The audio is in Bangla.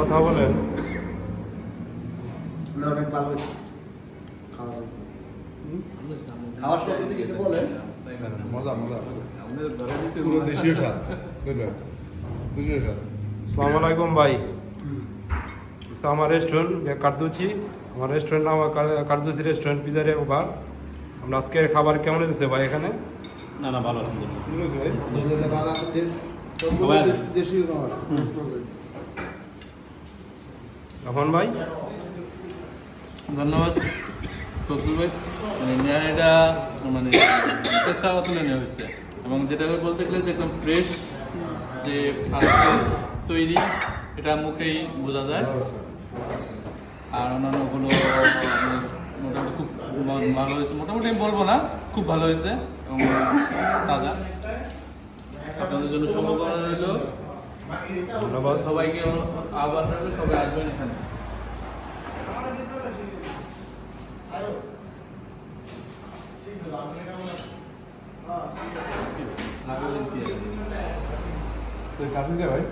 কথা বলেন। না অনেক ভালো হয়েছে। খাওয়া দাওয়া। খাওয়ার সময় কিছু বলেন? মজা মজা। আমাদের ধরে দিতে পুরো দেশীয় স্বাদ। বুঝলেন দেশীয় স্বাদ। সালাম আলাইকুম ভাই। আমার রেস্টুরেন্ট আমার রেস্টুরেন্ট কার্দুচি রেস্টুরেন্ট পিজারে আমরা আজকের খাবার কেমন দিচ্ছে ভাই এখানে? না না ভালো আলহামদুলিল্লাহ। ভাই। দেশীয় খাবার। এখন ভাই। ধন্যবাদ ফজলুল ভাই। মানে নেওয়া এটা মানে চেষ্টা তুলে নেওয়া হয়েছে। এবং যেটা বলতে গেলে যে একদম ফ্রেশ যে তৈরি এটা মুখেই বোঝা যায়। আর অন্যান্যগুলো মানে মোটামুটি খুব ভালো হয়েছে। মোটামুটি আমি বলব না খুব ভালো হয়েছে এবং তাজা। আপনাদের জন্য শুভকামনা রইল। ধন্যবাদ। সবাইকে আবার সবাই আসবেন এখানে। কাছে ভাই।